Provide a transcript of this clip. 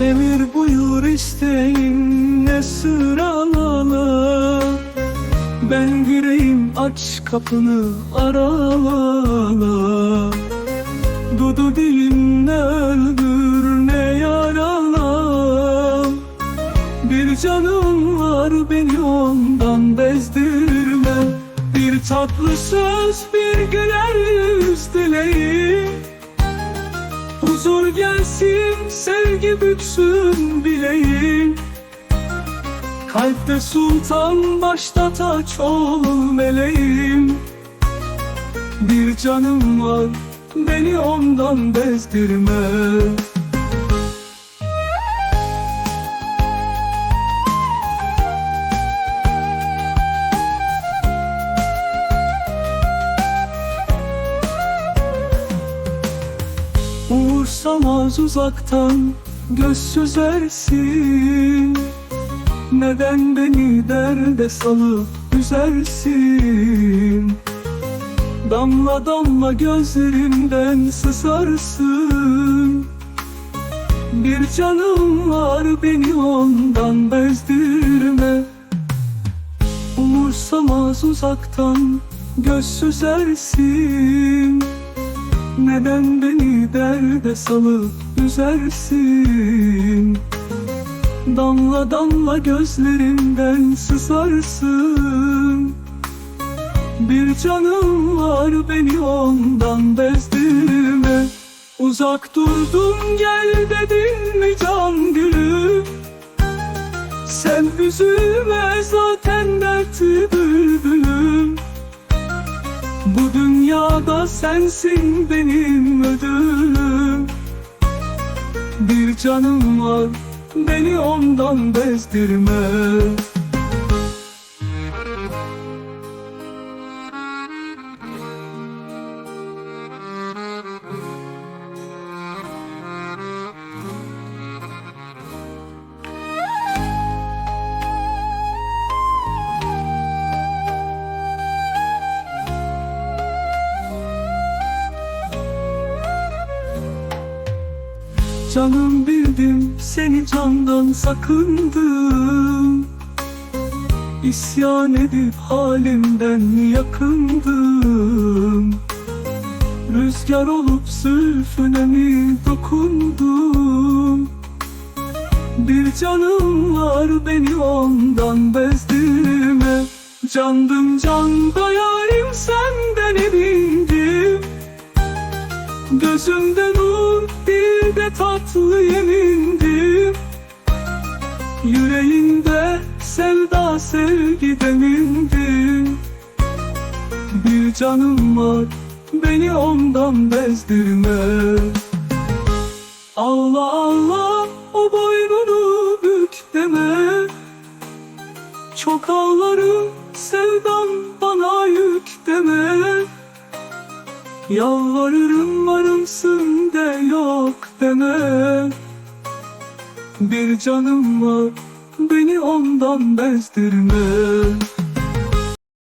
Emir buyur isteyin ne sıralala. Ben gireyim aç kapını arala Dudu dilim ne öldür ne yarala. Bir canım var beni ondan bezdirme. Bir tatlı söz bir güler yüz dileğim gelsin, sevgi büksün bileğim. Kalpte sultan, başta taç ol meleğim. Bir canım var, beni ondan bezdirme Umursamaz uzaktan göz süzersin. Neden beni derde salıp üzersin? Damla damla gözlerimden sızarsın. Bir canım var beni ondan bezdirme. Umursamaz uzaktan göz süzersin neden beni derde salıp üzersin? Damla damla gözlerimden sızarsın Bir canım var beni ondan bezdirme. Uzak durdum gel dedin mi can gülüm Sen üzülme zaten dertli bülbülüm bu dünyada sensin benim ödülüm. Bir canım var beni ondan bezdirme Canım bildim seni candan sakındım. İsyan edip halimden yakındım. Rüzgar olup zülfüne mi dokundum? Bir canım var beni ondan bezdirme Candım canda yarim senden emindim. Gözümde dilde tatlı yemindim. Yüreğinde sevda sevgi demindim. Bir canım var, beni ondan bezdirme. Allah Allah, o boynunu bük deme. Çok ağlarım, sevdam bana yük deme. Yalvarırım varımsın de yok deme Bir canım var beni ondan bezdirme